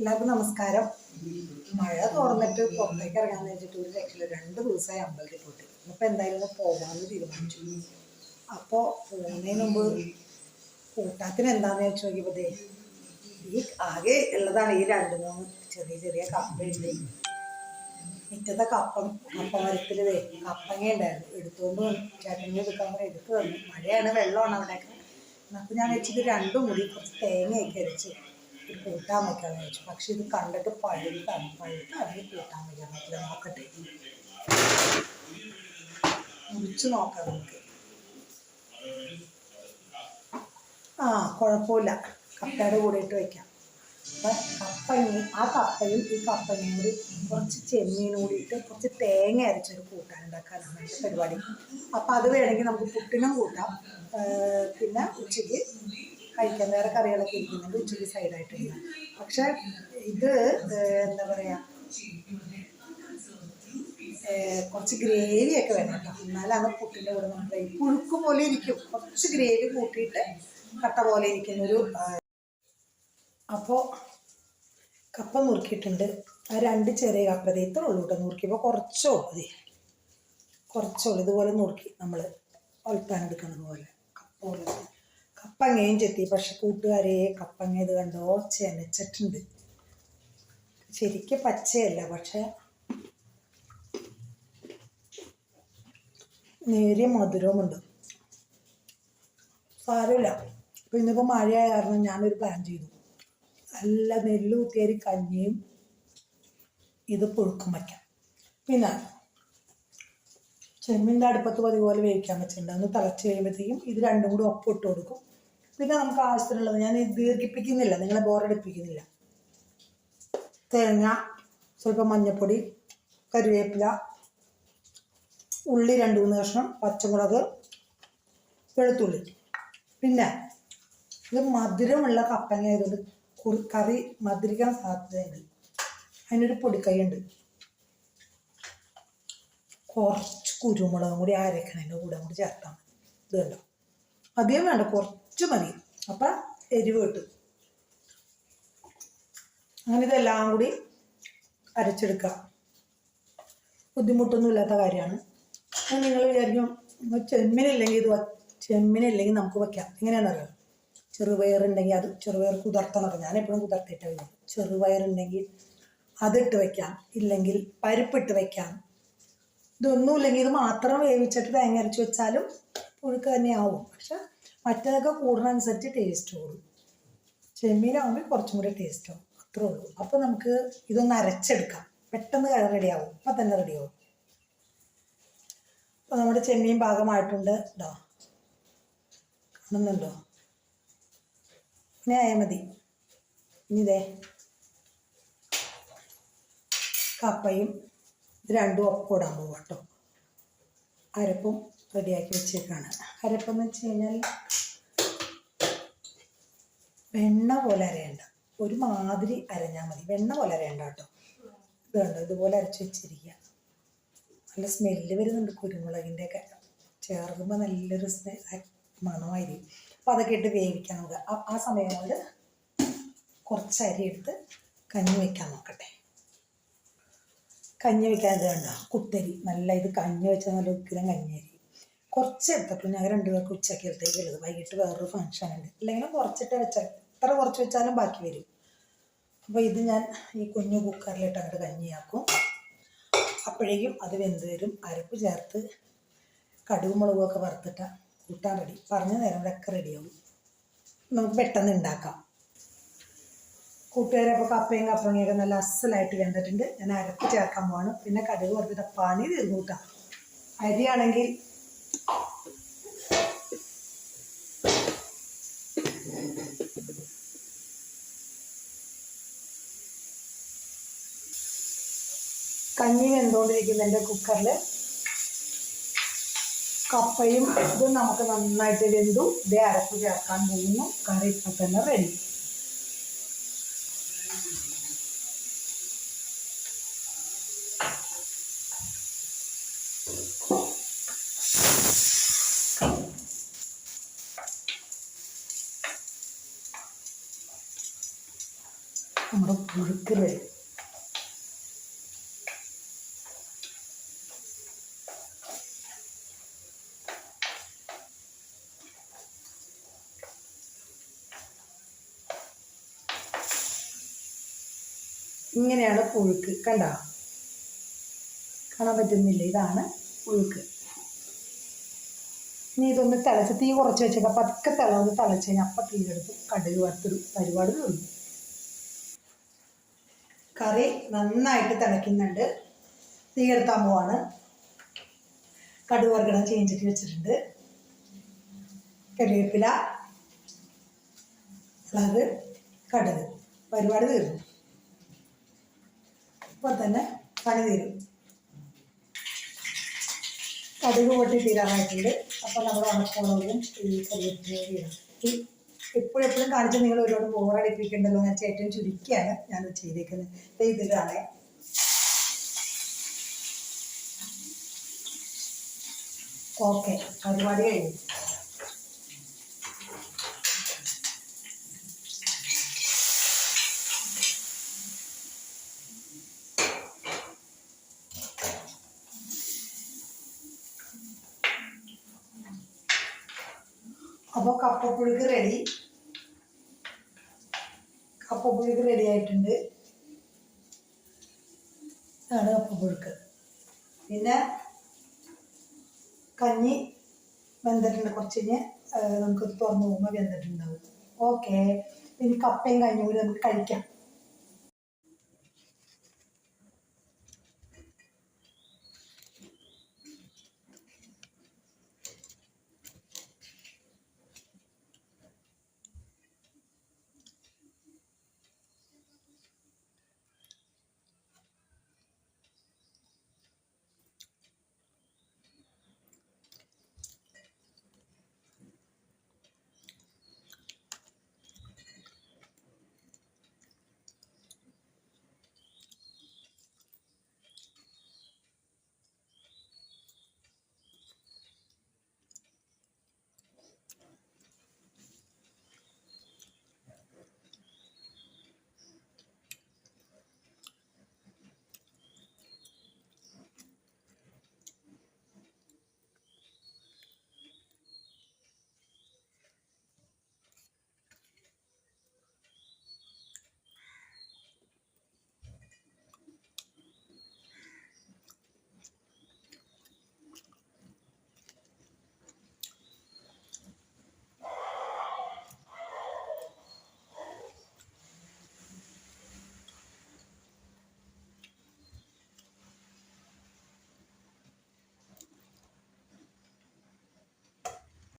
എല്ലാവർക്കും നമസ്കാരം. മഴ തുറന്നിട്ട് പുറത്തേക്ക് ഇറങ്ങാന്ന് വെച്ചിട്ട് ഒരു രക്ഷയില്ല രണ്ട് ദിവസമായി അമ്പലത്തിൽ പോയിട്ട് ഇന്നിപ്പോൾ എന്തായാലും പോകാമെന്ന് തീരുമാനിച്ചു. അപ്പോൾ പോകുന്നതിന് മുമ്പ് കൂട്ടാത്തിന് എന്താണെന്ന് വെച്ച് നോക്കിയപ്പോൾ ദേ ഈ ആകെ ഉള്ളതാണ് ഈ രണ്ട് മൂന്ന് ചെറിയ ചെറിയ കപ്പയുണ്ട്. മുറ്റത്തെ കപ്പം കപ്പ മരത്തിൽ ദേ കപ്പങ്ങ ഉണ്ടായിരുന്നു. എടുത്തുകൊണ്ട് ചേട്ടനെ എടുക്കാൻ എടുത്തു തന്നു മഴയാണ് വെള്ളമാണ് അവിടെയൊക്കെ. അപ്പോൾ ഞാൻ വെച്ചിട്ട് രണ്ടും കൂടി കുറച്ച് തേങ്ങയൊക്കെ അരച്ച് ഒരു കൂട്ടാൻ വെക്കാന്ന് വെച്ചു പക്ഷെ ഇത് കണ്ടിട്ട് പഴുത്താണ് അതിന് കൂട്ടാൻ വയ്ക്കാൻ പറ്റില്ല നോക്കട്ടെ. മുറിച്ച് നോക്കാം നമുക്ക്. ആ കുഴപ്പമില്ല. കപ്പയുടെ കൂടെ ഇട്ട് വെക്കാം അപ്പം കപ്പയും ആ കപ്പയും ഈ കപ്പയും കൂടി കുറച്ച് ചെമ്മീനും കൂടി ഇട്ട് കുറച്ച് തേങ്ങ അരച്ചൊരു കൂട്ടാൻ ഉണ്ടാക്കാനാണ് പരിപാടി. അപ്പം അത് വേണമെങ്കിൽ നമുക്ക് പുട്ടിനും കൂട്ടാം. പിന്നെ ഉച്ചയ്ക്ക് കഴിക്കാൻ വേറെ കറികളൊക്കെ ഇരിക്കുന്നുണ്ട് ഉച്ചയ്ക്ക് സൈഡായിട്ട് പക്ഷെ ഇത് എന്താ പറയുക കുറച്ച് ഗ്രേവി ഒക്കെ വേണം കേട്ടോ. എന്നാലാണ് പുട്ടിന്റെ കൂടെ നമുക്ക് പുഴുക്ക് പോലെ ഇരിക്കും. കുറച്ച് ഗ്രേവി കൂട്ടിയിട്ട് കട്ട പോലെ ഇരിക്കുന്നൊരു അപ്പോൾ കപ്പ നുറുക്കിയിട്ടുണ്ട്. ആ രണ്ട് ചെറിയ കപ്പ ഇത്ര ഉള്ളൂ കേട്ടോ നുറുക്കിയപ്പോൾ കുറച്ചേ ദേ. കുറച്ചേ ഇതുപോലെ നുറുക്കി നമ്മൾ ഒൽപ്പാൻ എടുക്കുന്നത് പോലെ കപ്പ പോലെ. കപ്പങ്ങയും ചെത്തി. പക്ഷെ കൂട്ടുകാരെ കപ്പങ്ങ ഇത് കണ്ടോ? ചെനച്ചിട്ടുണ്ട്. ശരിക്കും പച്ചയല്ല പക്ഷെ നേരിയ മധുരവുമുണ്ട് സാരമില്ല. ഇപ്പം ഇന്നിപ്പോൾ മഴയായ കാരണം ഞാനൊരു പ്ലാൻ ചെയ്തു. നല്ല നെല്ല് കുത്തിയരി കഞ്ഞിയും ഇത് പുഴുക്കും വയ്ക്കാം. പിന്നെ ചെമ്മീന്റെ അടുപ്പത്ത് പതിപോലെ വേവിക്കാൻ വെച്ചിട്ടുണ്ട്. ഒന്ന് തിളച്ച് കഴിയുമ്പോഴത്തേക്കും ഇത് രണ്ടും കൂടി ഒപ്പം ഇട്ട് കൊടുക്കും. പിന്നെ നമുക്ക് ആവശ്യത്തിനുള്ളത് ഞാൻ ദീർഘിപ്പിക്കുന്നില്ല നിങ്ങളെ ബോറടിപ്പിക്കുന്നില്ല തേങ്ങ സ്വല്പം മഞ്ഞൾപ്പൊടി കരുവേപ്പില ഉള്ളി രണ്ട് മൂന്ന് കഷ്ണം പച്ചമുളക് വെളുത്തുള്ളി. പിന്നെ ഇത് മധുരമുള്ള കപ്പങ്ങ ആയതുകൊണ്ട് കുറി കറി മധുരിക്കാൻ സാധ്യതയുണ്ട്. അതിനൊരു പൊടിക്കൈയുണ്ട്. കുറച്ച് കുരുമുളകും കൂടി അരക്കണതിന്റെ കൂടെ കൂടി ചേർത്താൽ മതി. ഇത് കണ്ടോ? അധികം വേണ്ട കുറച്ച് മതി. അപ്പം എരിവ് കിട്ടും. അങ്ങനെ ഇതെല്ലാം കൂടി അരച്ചെടുക്കാം. ബുദ്ധിമുട്ടൊന്നും ഇല്ലാത്ത കാര്യമാണ്. നിങ്ങൾ വിചാരിക്കും ചെമ്മിനില്ലെങ്കിൽ ഇത് ചെമ്മിനില്ലെങ്കിൽ നമുക്ക് വെക്കാം. എങ്ങനെയാണെന്നറിയോ ചെറുപയറുണ്ടെങ്കിൽ അത് ചെറുപയർ കുതിർത്തണം ഞാൻ എപ്പോഴും കുതിർത്തിട്ടാണ് ചെറുപയറുണ്ടെങ്കിൽ അതിട്ട് വെക്കാം. ഇല്ലെങ്കിൽ പരിപ്പിട്ട് വെക്കാം. ഇതൊന്നുമില്ലെങ്കിൽ ഇത് മാത്രം വേവിച്ചിട്ട് തേങ്ങ അരച്ച് വെച്ചാലും പുഴുക്ക് തന്നെ ആവും പക്ഷെ മറ്റേതൊക്കെ കൂടുന്നതനുസരിച്ച് ടേസ്റ്റ് കൂടും. ചെമ്മീനാകുമ്പോൾ കുറച്ചും കൂടി ടേസ്റ്റ് ആവും. അത്രേ ഉള്ളൂ. അപ്പോൾ നമുക്ക് ഇതൊന്ന് അരച്ചെടുക്കാം. പെട്ടെന്ന് റെഡി ആവും. അപ്പം തന്നെ റെഡിയാവും അപ്പോൾ നമ്മുടെ ചെമ്മീൻ പാകമായിട്ടുണ്ട്. ഇതാ കാണുന്നുണ്ടോ? ഇനി മതി. ഇനി ഇതേ കപ്പയും രണ്ടും ഒപ്പം ഇടാൻ പോകും കേട്ടോ. അരപ്പും റെഡിയാക്കി വെച്ചേക്കാണ്. അരപ്പെന്ന് വെച്ച് കഴിഞ്ഞാൽ വെണ്ണ പോലെ അരയണ്ട. ഒരു മാതിരി അരഞ്ഞാൽ മതി. വെണ്ണ പോലെ അരയണ്ട കേട്ടോ. ഇത് കണ്ടോ? ഇതുപോലെ അരച്ച് വെച്ചിരിക്കുക നല്ല സ്മെല്ല് വരുന്നുണ്ട് കുരുമുളകിന്റെ ഒക്കെ ചേർക്കുമ്പോൾ നല്ലൊരു സ്മെ മണമായിരിക്കും. അപ്പോൾ അതൊക്കെ ഇട്ട് വേവിക്കാൻ നോക്കുക ആ- സമയം കുറച്ച് അരി എടുത്ത് കഞ്ഞി വയ്ക്കാൻ നോക്കട്ടെ. കഞ്ഞി വയ്ക്കാൻ ഇത് കണ്ടോ? കുത്തരി. നല്ല ഇത് കഞ്ഞി വെച്ചാൽ നല്ല ഉക്കിരം കഞ്ഞിയരി കുറച്ച് എടുത്തപ്പോൾ പേർക്ക് ഉച്ചക്കലത്തേക്ക് ഉള്ളത്. വൈകിട്ട് വേറൊരു ഫംഗ്ഷൻ ഉണ്ട്. ഇല്ലെങ്കിലും കുറച്ചിട്ട് വെച്ചാൽ എത്ര കുറച്ച് വെച്ചാലും ബാക്കി വരും. അപ്പോൾ ഇത് ഞാൻ ഈ കുഞ്ഞു കുക്കറിലിട്ട് അങ്ങോട്ട് കഞ്ഞിയാക്കും. അപ്പോഴേക്കും അത് വെന്ത് വരും. അരപ്പ് ചേർത്ത് കടുക് മുളകുമൊക്കെ വറുത്തിട്ട കൂട്ടാൻ റെഡി പറഞ്ഞ നേരം ഒക്കെ റെഡിയാവും നമുക്ക് പെട്ടെന്ന് ഉണ്ടാക്കാം കൂട്ടുകാരെ അപ്പോൾ കപ്പയും കപ്പങ്ങയൊക്കെ നല്ല അസലായിട്ട് വെന്തിട്ടുണ്ട്. ഞാൻ അരപ്പ് ചേർക്കാൻ പോകണം പിന്നെ കടുക് വറുത്തിട്ട് പാനി തീർന്നു കൂട്ടാം. അരിയാണെങ്കിൽ കഞ്ഞി വെന്തുകൊണ്ടിരിക്കുന്ന എന്റെ കുക്കറിൽ കപ്പയും ഇതും നമുക്ക് നന്നായിട്ട് വെന്തു. ഇതേ അരപ്പ് ചേർക്കാൻ പോകുന്നു. കറി ഇപ്പം തന്നെ റെഡി നമ്മുടെ പുഴുക്ക് വരും ഇങ്ങനെയാണ് പുഴുക്ക്. കണ്ട? കാണാൻ പറ്റുന്നില്ല? ഇതാണ് പുഴുക്ക്. ഇനി ഇതൊന്ന് തിളച്ച് തീ കുറച്ച് വെച്ചേക്കാം. പതുക്കെ തിളന്ന് തിളച്ച് കഴിഞ്ഞാൽ അപ്പം തീരെടുത്ത് കടുക് വറുത്തൊരു പരിപാടി തീർന്നു കറി നന്നായിട്ട് തിളയ്ക്കുന്നുണ്ട്. തീ എടുത്താൻ പോവാണ്. കടുക് വറുക്കണം ചേഞ്ചിട്ട് വെച്ചിട്ടുണ്ട്. കറിവേപ്പില മുളക് കടുക്. പരിപാടി തീർന്നു. ഇപ്പം തന്നെ പണി തീരും. കടുക് പൊട്ടി തീരാനായിട്ടുണ്ട് അപ്പോൾ നമ്മൾ ഉണക്കമുളകും ഈ കറിവേപ്പിലയും ഇടാം. എപ്പോഴെപ്പോഴും കാണിച്ച് നിങ്ങൾ ഒരുപാട് ബോറടിപ്പിക്കണ്ടല്ലോ എന്ന് ഏറ്റവും ചുരുക്കിയാണ് ഞാൻ ചെയ്തേക്കുന്നത്. ഇതിലാണ്. ഓക്കെ പരിപാടി കഴിഞ്ഞു. അപ്പോൾ കപ്പപ്പുഴുക്ക് റെഡി കപ്പപ്പുഴുക്ക് റെഡി ആയിട്ടുണ്ട്. ഇതാണ് കപ്പപ്പുഴുക്ക് പിന്നെ കഞ്ഞി വെന്തിട്ടുണ്ട്. കുറച്ച് കഴിഞ്ഞ് നമുക്ക് തുറന്നു പോകുമ്പോൾ വെന്തിട്ടുണ്ടാവും. ഓക്കെ ഇനി കപ്പയും കഞ്ഞിയും കൂടി നമുക്ക് കഴിക്കാം.